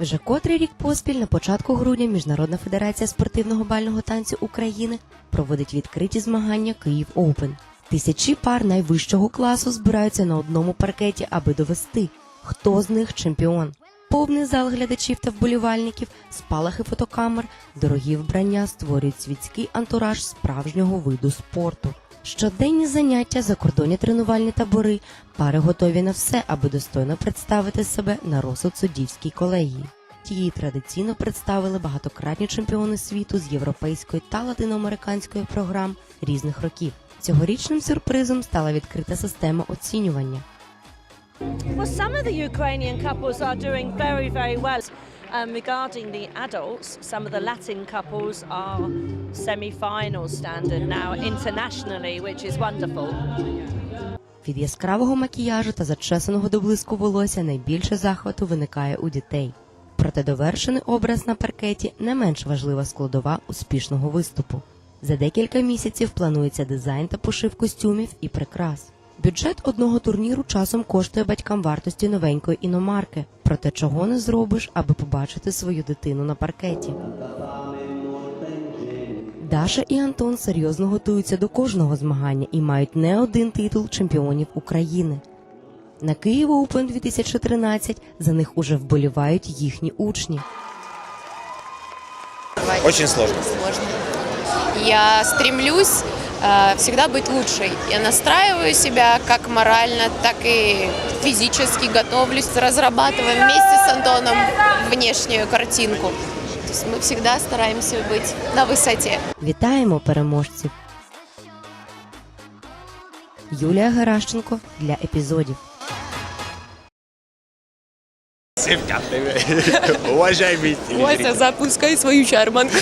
Вже котрий рік поспіль на початку грудня Міжнародна федерація спортивного бального танцю України проводить відкриті змагання Київ Оупен. Тисячі пар найвищого класу збираються на одному паркеті, аби довести, хто з них чемпіон. Повний зал глядачів та вболівальників, спалахи фотокамер, дорогі вбрання створюють світський антураж справжнього виду спорту. Щоденні заняття, закордонні тренувальні табори, пари готові на все, аби достойно представити себе на розсуд суддівській колегії. Тії традиційно представили багатократні чемпіони світу з європейської та латиноамериканської програм різних років. Цьогорічним сюрпризом стала відкрита система оцінювання. Well, some of the Ukrainian couples are doing very, very well. Um, regarding the adults, some of the Latin couples are semi-final standard now internationally, which is wonderful. Від яскравого макіяжу та зачесаного до блиску волосся найбільше захвату виникає у дітей. Проте довершений образ на паркеті не менш важлива складова успішного виступу. За декілька місяців планується дизайн та пошив костюмів і прикрас. Бюджет одного турніру часом коштує батькам вартості новенької іномарки, проте чого не зробиш, аби побачити свою дитину на паркеті. Даша і Антон серйозно готуються до кожного змагання і мають не один титул чемпіонів України. На Київ Open 2013 за них уже вболівають їхні учні. Очень сложно. сложно. Я стремлюсь э, всегда быть лучшей. Я настраиваю себя как морально, так и физически готовлюсь, разрабатываем вместе с Антоном внешнюю картинку. То есть мы всегда стараемся быть на высоте. Вітаємо переможців! Юлія Геращенко для епізодів. Уважаемые телезрители. запускай свою чарманку.